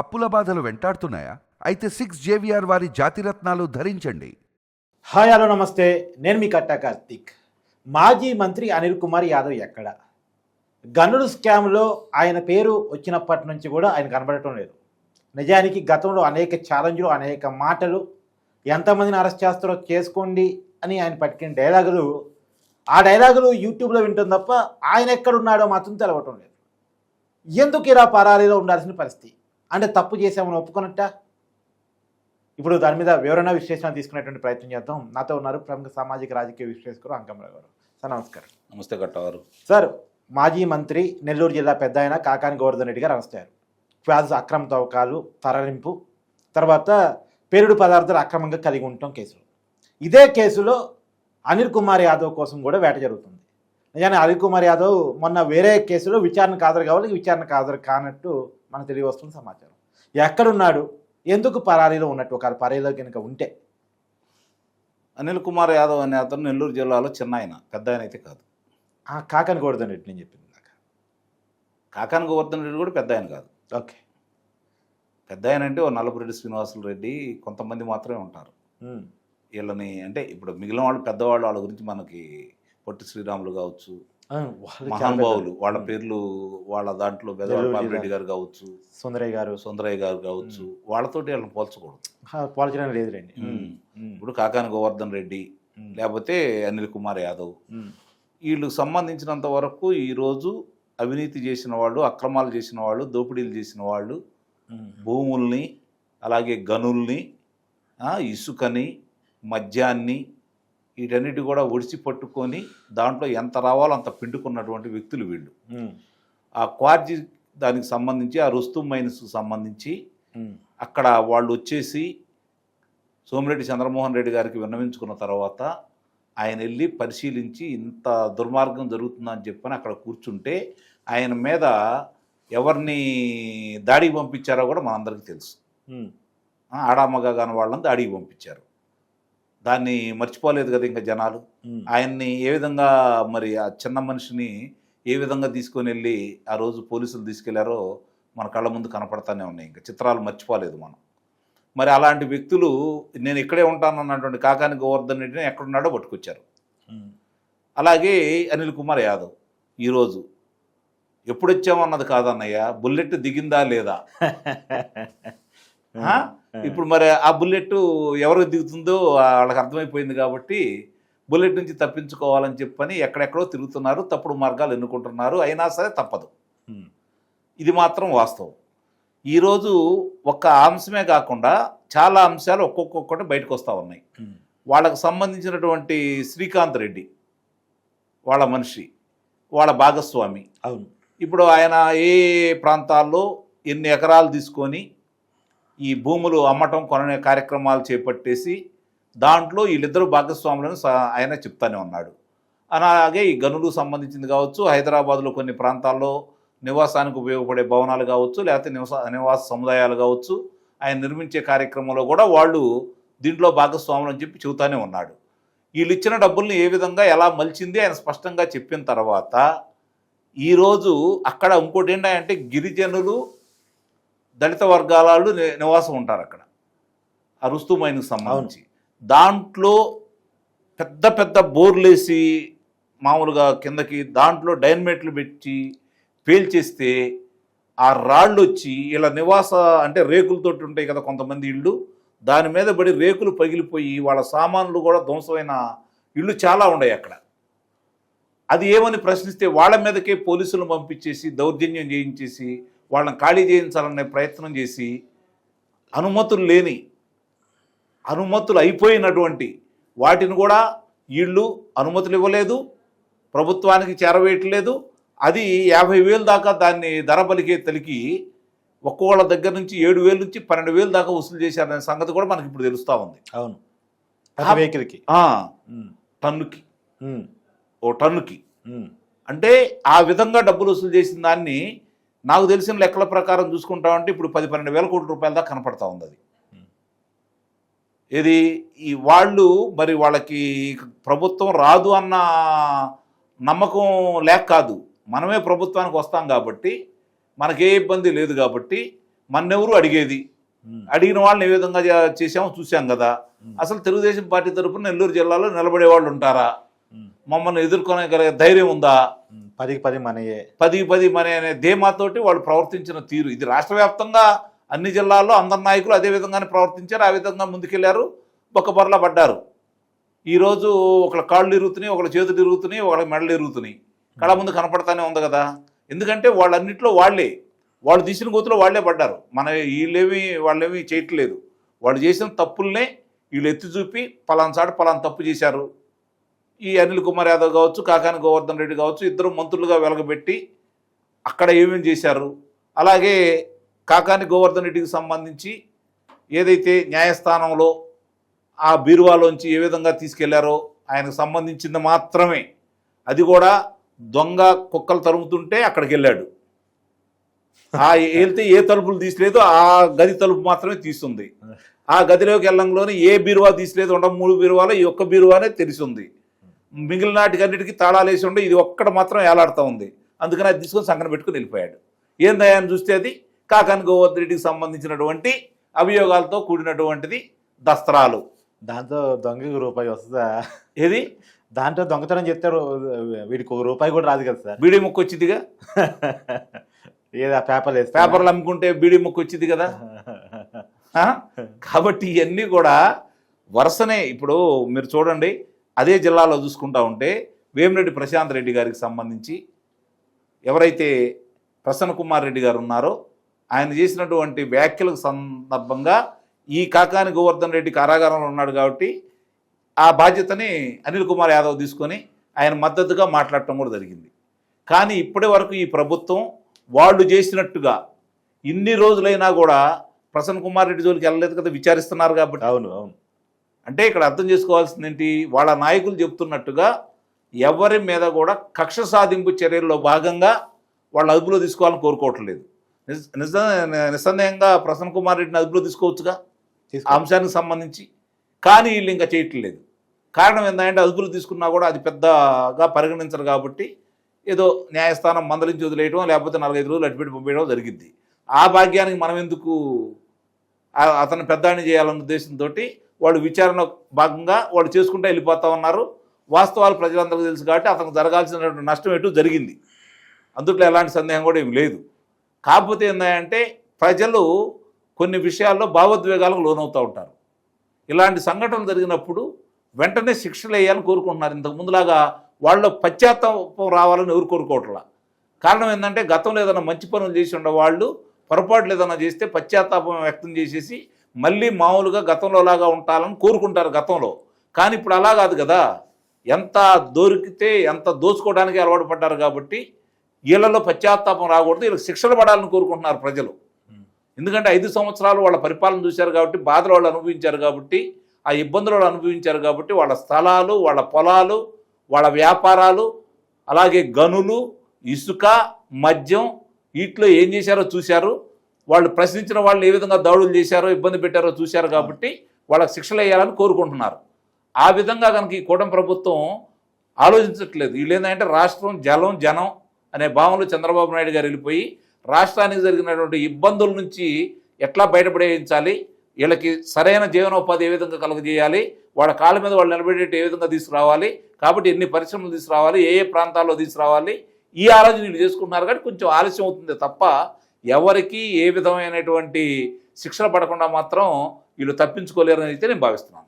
అప్పుల బాధలు వెంటాడుతున్నాయా? అయితే సిక్స్ జేవిఆర్ వారి జాతిరత్నాలు ధరించండి. హాయ్ హలో నమస్తే. నేను మీ కట్టా కార్తీక్. మాజీ మంత్రి అనిల్ కుమార్ యాదవ్ ఎక్కడ? గనుడు స్కామ్లో ఆయన పేరు వచ్చినప్పటి నుంచి కూడా ఆయన కనబడటం లేదు. నిజానికి గతంలో అనేక ఛాలెంజ్లు అనేక మాటలు ఎంతమందిని అరెస్ట్ చేస్తారో చేసుకోండి అని ఆయన పట్టుకున్న డైలాగులు ఆ డైలాగులు యూట్యూబ్లో వింటుంది తప్ప ఆయన ఎక్కడున్నాడో మాత్రం తెలవటం లేదు. ఎందుకు ఇలా పరారీలో ఉండాల్సిన పరిస్థితి? అంటే తప్పు చేసామని ఒప్పుకున్నట్టా? ఇప్పుడు దాని మీద వివరణ విశ్లేషణ తీసుకునేటువంటి ప్రయత్నం చేద్దాం. నాతో ఉన్నారు ప్రముఖ సామాజిక రాజకీయ విశ్లేషకులు అంకమరావు గారు. సార్ నమస్కారం. నమస్తే గట్టవారు సార్ మాజీ మంత్రి నెల్లూరు జిల్లా పెద్ద ఆయన కాకాని గోవర్ధన్ రెడ్డి గారు అరెస్ట్ అయ్యారు. క్వాజ్ అక్రమ తవ్వకాలు తరలింపు తర్వాత పేరుడు పదార్థాలు అక్రమంగా కలిగి ఉండటం కేసులు. ఇదే కేసులో అనిల్ కుమార్ యాదవ్ కోసం కూడా వేట జరుగుతుంది. నిజానికి అనిల్ కుమార్ యాదవ్ మొన్న వేరే కేసులో విచారణకు హాజరు కావాలి విచారణకు హాజరు కానట్టు మనకు తెలియ వస్తున్న సమాచారం. ఎక్కడున్నాడు? ఎందుకు పరారీలో ఉన్నట్టు ఒక పరారీలో కనుక ఉంటే? అనిల్ కుమార్ యాదవ్ అనే అతను నెల్లూరు జిల్లాలో చిన్న ఆయన పెద్ద ఆయన అయితే కాదు. ఆ కాకని గోవర్ధన్ రెడ్డి నేను చెప్పింది నాకు కాకాని గోవర్ధన్ రెడ్డి కూడా పెద్ద ఆయన కాదు. ఓకే. పెద్ద ఆయన అంటే ఓ నల్లపురెడ్డి శ్రీనివాసులు రెడ్డి కొంతమంది మాత్రమే ఉంటారు. వీళ్ళని అంటే ఇప్పుడు మిగిలిన వాళ్ళు పెద్దవాళ్ళు వాళ్ళ గురించి మనకి పొట్టి శ్రీరాములు కావచ్చు మహానుభావులు వాళ్ళ పేర్లు వాళ్ళ దాంట్లో బెదవాడ. రెడ్డి గారు కావచ్చు సుందరయ్య గారు. సుందరయ్య గారు కావచ్చు వాళ్ళతోటి వాళ్ళని పోల్చకూడదు. ఆ, పోల్చడానికి లేదు రండి. ఇప్పుడు కాకాని గోవర్ధన్ రెడ్డి లేకపోతే అనిల్ కుమార్ యాదవ్. వీళ్ళకి సంబంధించినంత వరకు ఈరోజు అవినీతి చేసిన వాళ్ళు అక్రమాలు చేసిన వాళ్ళు దోపిడీలు చేసిన వాళ్ళు భూముల్ని అలాగే గనుల్ని ఇసుకని మద్యాన్ని వీటన్నిటి కూడా ఒడిచి పట్టుకొని దాంట్లో ఎంత రావాలో అంత పిండుకున్నటువంటి వ్యక్తులు వీళ్ళు. ఆ క్వార్జీ దానికి సంబంధించి ఆ రుస్తుం మైన్స్కి సంబంధించి అక్కడ వాళ్ళు వచ్చేసి సోమిరెడ్డి చంద్రమోహన్ రెడ్డి గారికి విన్నవించుకున్న తర్వాత ఆయన వెళ్ళి పరిశీలించి ఇంత దుర్మార్గం జరుగుతుందని చెప్పని అక్కడ కూర్చుంటే ఆయన మీద ఎవరిని దాడికి పంపించారో కూడా మనందరికీ తెలుసు. ఆడామగా కాని వాళ్ళని దాడికి పంపించారు. దాన్ని మర్చిపోలేదు కదా ఇంకా జనాలు. ఆయన్ని ఏ విధంగా మరి ఆ చిన్న మనిషిని ఏ విధంగా తీసుకొని వెళ్ళి ఆ రోజు పోలీసులు తీసుకెళ్ళారో మన కళ్ళ ముందు కనపడతానే ఉన్నాయి. ఇంకా చిత్రాలు మర్చిపోలేదు మనం. మరి అలాంటి వ్యక్తులు నేను ఇక్కడే ఉంటాను అన్నటువంటి కాకాని గోవర్ధన్ రెడ్డిని ఎక్కడున్నాడో పట్టుకొచ్చారు. అలాగే అనిల్ కుమార్ యాదవ్ ఈరోజు ఎప్పుడు వచ్చామన్నది కాదన్నయ్య. బుల్లెట్ దిగిందా లేదా? ఇప్పుడు మరి ఆ బుల్లెట్ ఎవరికి దిగుతుందో వాళ్ళకి అర్థమైపోయింది కాబట్టి బుల్లెట్ నుంచి తప్పించుకోవాలని చెప్పని ఎక్కడెక్కడో తిరుగుతున్నారు తప్పుడు మార్గాలు ఎన్నుకుంటున్నారు అయినా సరే తప్పదు. ఇది మాత్రం వాస్తవం. ఈరోజు ఒక్క అంశమే కాకుండా చాలా అంశాలు ఒక్కొక్కొక్కటి బయటకు వస్తూ ఉన్నాయి వాళ్ళకు సంబంధించినటువంటి శ్రీకాంత్ రెడ్డి వాళ్ళ మనిషి వాళ్ళ భాగస్వామి. అవును. ఇప్పుడు ఆయన ఏ ప్రాంతాల్లో ఎన్ని ఎకరాలు తీసుకొని ఈ భూములు అమ్మటం కొననే కార్యక్రమాలు చేపట్టేసి దాంట్లో వీళ్ళిద్దరూ భాగస్వాములను ఆయన చెప్తానే ఉన్నాడు. అలాగే ఈ గనులు సంబంధించింది కావచ్చు హైదరాబాద్లో కొన్ని ప్రాంతాల్లో నివాసానికి ఉపయోగపడే భవనాలు కావచ్చు లేకపోతే నివాస నివాస సముదాయాలు కావచ్చు ఆయన నిర్మించే కార్యక్రమంలో కూడా వాళ్ళు దీంట్లో భాగస్వాములు అని చెప్పి చెబుతానే ఉన్నాడు. వీళ్ళు ఇచ్చిన డబ్బుల్ని ఏ విధంగా ఎలా మలిచింది ఆయన స్పష్టంగా చెప్పిన తర్వాత ఈరోజు అక్కడ ఇంకోటి ఏంటంటే గిరిజనులు దళిత వర్గాల నివాసం ఉంటారు అక్కడ. ఆ రుస్తుమైనకు సంబంధించి. దాంట్లో పెద్ద పెద్ద బోర్లేసి మామూలుగా కిందకి దాంట్లో డైనమేట్లు పెట్టి పేల్చేస్తే ఆ రాళ్ళు వచ్చి ఇలా నివాస అంటే రేకులతోటి ఉంటాయి కదా కొంతమంది ఇళ్ళు. దాని మీద పడి రేకులు పగిలిపోయి వాళ్ళ సామాన్లు కూడా ధ్వంసమైన ఇళ్ళు చాలా ఉన్నాయి అక్కడ. అది ఏమని ప్రశ్నిస్తే వాళ్ళ మీదకే పోలీసులను పంపించేసి దౌర్జన్యం చేయించేసి వాళ్ళని ఖాళీ చేయించాలనే ప్రయత్నం చేసి అనుమతులు లేని అనుమతులు అయిపోయినటువంటి వాటిని కూడా వీళ్ళు అనుమతులు ఇవ్వలేదు ప్రభుత్వానికి చేరవేయట్లేదు. అది యాభై వేలు దాకా దాన్ని ధర పలికే తలికి ఒక్కోళ్ళ దగ్గర నుంచి ఏడు వేలు నుంచి పన్నెండు వేలు దాకా వసూలు చేశారనే సంగతి కూడా మనకి ఇప్పుడు తెలుస్తూ ఉంది. అవును. వెహికల్కి. టన్నుకి. ఓ టన్నుకి. అంటే ఆ విధంగా డబ్బులు వసూలు చేసిన దాన్ని నాకు తెలిసిన లెక్కల ప్రకారం చూసుకుంటామంటే ఇప్పుడు పది పన్నెండు వేల కోట్ల రూపాయల దాకా కనపడతా ఉంది అది. ఇది ఈ వాళ్ళు మరి వాళ్ళకి ప్రభుత్వం రాదు అన్న నమ్మకం లేక కాదు. మనమే ప్రభుత్వానికి వస్తాం కాబట్టి మనకే ఇబ్బంది లేదు కాబట్టి మన్నెవరు అడిగేది? అడిగిన వాళ్ళని ఏ విధంగా చేసామో చూసాం కదా. అసలు తెలుగుదేశం పార్టీ తరఫున నెల్లూరు జిల్లాలో నిలబడే వాళ్ళు ఉంటారా మమ్మల్ని ఎదుర్కొనగలిగే ధైర్యం ఉందా? పదికి పది మనయే. పది పది మనే అనే ధీమాతోటి వాళ్ళు ప్రవర్తించిన తీరు. ఇది రాష్ట్ర వ్యాప్తంగా అన్ని జిల్లాల్లో అందరి నాయకులు అదే విధంగానే ప్రవర్తించారు ఆ విధంగా ముందుకెళ్ళారు బొక్కబొరలా పడ్డారు. ఈరోజు ఒకళ్ళ కాళ్ళు ఇరుగుతున్నాయి ఒకళ్ళ చేతులు ఇరుగుతున్నాయి ఒకళ్ళ మెడలు ఇరుగుతున్నాయి కళ ముందు కనపడతానే ఉంది కదా? ఎందుకంటే వాళ్ళన్నింటిలో వాళ్ళే. వాళ్ళు తీసిన గోతులో వాళ్ళే పడ్డారు. మన వీళ్ళేమి వాళ్ళేమి చేయట్లేదు. వాళ్ళు చేసిన తప్పుల్నే వీళ్ళు ఎత్తి చూపి పలానా చాటు పలానా తప్పు చేశారు. ఈ అనిల్ కుమార్ యాదవ్ కావచ్చు కాకాని గోవర్ధన్ రెడ్డి కావచ్చు ఇద్దరు మంత్రులుగా వెలగబెట్టి అక్కడ ఏమేమి చేశారు? అలాగే కాకాని గోవర్ధన్ రెడ్డికి సంబంధించి ఏదైతే న్యాయస్థానంలో ఆ బీరువాలోంచి ఏ విధంగా తీసుకెళ్ళారో ఆయనకు సంబంధించింది మాత్రమే. అది కూడా దొంగ కుక్కలు తరుముతుంటే అక్కడికి వెళ్ళాడు. ఆ వెళ్తే ఏ తలుపులు తీసలేదు ఆ గది తలుపు మాత్రమే తీస్తుంది. ఆ గదిలోకి వెళ్ళంలోనే ఏ బీరువా తీసలేదు ఉండ మూడు బీరువాలో ఈ ఒక్క బీరువానే తెలిసింది మిగిలిన నాటికన్నిటికీ తాళాలు వేసి ఉండే ఇది ఒక్కడ మాత్రం ఏలాడుతూ ఉంది. అందుకని అది తీసుకొని సంకన పెట్టుకుని వెళ్ళిపోయాడు. అని చూస్తే అది? కాకాని గోవర్ధన్ రెడ్డికి సంబంధించినటువంటి అభియోగాలతో కూడినటువంటిది దస్త్రాలు. దాంతో దొంగకి రూపాయి వస్తుందా? ఏది? దాంట్లో దొంగతనం చెప్తే రూ- వీడికి ఒక రూపాయి కూడా రాదు కదా సార్. బీడీ ముక్కు వచ్చిందిగా? ఏదో పేపర్లు పేపర్లు అమ్ముకుంటే బీడీ ముక్కు వచ్చింది కదా? కాబట్టి ఇవన్నీ కూడా వరుసనే. ఇప్పుడు మీరు చూడండి అదే జిల్లాలో చూసుకుంటా ఉంటే వేమిరెడ్డి ప్రశాంత్ రెడ్డి గారికి సంబంధించి ఎవరైతే ప్రసన్న కుమార్ రెడ్డి గారు ఉన్నారో ఆయన చేసినటువంటి వ్యాఖ్యలకు సందర్భంగా ఈ కాకాని గోవర్ధన్ రెడ్డి కారాగారంలో ఉన్నాడు కాబట్టి ఆ బాధ్యతని అనిల్ కుమార్ యాదవ్ తీసుకొని ఆయన మద్దతుగా మాట్లాడటం కూడా జరిగింది. కానీ ఇప్పటి వరకు ఈ ప్రభుత్వం వాళ్ళు చేసినట్టుగా ఇన్ని రోజులైనా కూడా ప్రసన్న కుమార్ రెడ్డి జోలికి వెళ్ళలేదు కదా విచారిస్తున్నారు కాబట్టి. అవును అవును. అంటే ఇక్కడ అర్థం చేసుకోవాల్సింది ఏంటి వాళ్ళ నాయకులు చెప్తున్నట్టుగా ఎవరి మీద కూడా కక్ష సాధింపు చర్యల్లో భాగంగా వాళ్ళు అదుపులో తీసుకోవాలని కోరుకోవట్లేదు. నిజ- నిజ నిస్సందేహంగా ప్రసన్న కుమార్ రెడ్డిని అదుపులో తీసుకోవచ్చుగా. అంశానికి సంబంధించి. కానీ వీళ్ళు ఇంకా చేయట్లేదు. కారణం ఏంటంటే అదుపులు తీసుకున్నా కూడా అది పెద్దగా పరిగణించరు కాబట్టి ఏదో న్యాయస్థానం మందలించి వదిలేయటం లేకపోతే నాలుగైదు రోజులు అటుపెట్టి పంపేయడం జరిగింది ఆ భాగ్యానికి మనం ఎందుకు అతను పెద్దాన్ని చేయాలన్న ఉద్దేశంతో వాళ్ళు విచారణ భాగంగా వాళ్ళు చేసుకుంటూ వెళ్ళిపోతా ఉన్నారు. వాస్తవాలు ప్రజలందరికీ తెలుసు కాబట్టి అతను జరగాల్సినటువంటి నష్టం ఎటు జరిగింది. అందుట్లో ఎలాంటి సందేహం కూడా ఏమి లేదు. కాకపోతే ఏంటంటే ప్రజలు కొన్ని విషయాల్లో భావోద్వేగాలకు లోనవుతూ ఉంటారు. ఇలాంటి సంఘటనలు జరిగినప్పుడు వెంటనే శిక్షలు వేయాలని కోరుకుంటున్నారు. ఇంతకు ముందులాగా వాళ్ళ పశ్చాత్తాపం రావాలని ఎవరు కోరుకోవట్లా? కారణం ఏంటంటే గతంలో ఏదైనా మంచి పనులు చేసి ఉండే వాళ్ళు పొరపాట్లు ఏదైనా చేస్తే పశ్చాత్తాపం వ్యక్తం చేసేసి మళ్ళీ మామూలుగా గతంలో లాగా ఉంటాలని కోరుకుంటారు గతంలో. కానీ ఇప్పుడు అలా కాదు కదా. ఎంత దొరికితే ఎంత దోచుకోవడానికి అలవాటు పడ్డారు కాబట్టి వీళ్ళలో పశ్చాత్తాపం రాకూడదు. వీళ్ళకి శిక్షలు పడాలని కోరుకుంటున్నారు ప్రజలు. ఎందుకంటే ఐదు సంవత్సరాలు వాళ్ళ పరిపాలన చూశారు కాబట్టి బాధలు వాళ్ళు అనుభవించారు కాబట్టి ఆ ఇబ్బందులు వాళ్ళు అనుభవించారు కాబట్టి వాళ్ళ స్థలాలు వాళ్ళ పొలాలు వాళ్ళ వ్యాపారాలు అలాగే గనులు ఇసుక మద్యం వీటిలో ఏం చేశారో చూశారు. వాళ్ళు ప్రశ్నించిన వాళ్ళు ఏ విధంగా దాడులు చేశారో ఇబ్బంది పెట్టారో చూశారు కాబట్టి వాళ్ళకి శిక్షలు వేయాలని కోరుకుంటున్నారు. ఆ విధంగా కనుక ఈ కూటమి ప్రభుత్వం ఆలోచించట్లేదు. వీళ్ళు ఏంటంటే రాష్ట్రం జలం జనం అనే భావనలో చంద్రబాబు నాయుడు గారు వెళ్ళిపోయి రాష్ట్రానికి జరిగినటువంటి ఇబ్బందుల నుంచి ఎట్లా బయటపడేయించాలి? వీళ్ళకి సరైన జీవనోపాధి ఏ విధంగా కలుగజేయాలి? వాళ్ళ కాళ్ళ మీద వాళ్ళు నిలబడేట్టు ఏ విధంగా తీసుకురావాలి? కాబట్టి ఎన్ని పరిశ్రమలు తీసుకురావాలి? ఏ ఏ ప్రాంతాల్లో తీసుకురావాలి? ఈ ఆలోచన వీళ్ళు చేసుకుంటున్నారు కాబట్టి కొంచెం ఆలస్యం అవుతుంది తప్ప ఎవరికి ఏ విధమైనటువంటి శిక్షణ పడకుండా మాత్రం వీళ్ళు తప్పించుకోలేరని అయితే నేను భావిస్తున్నాను.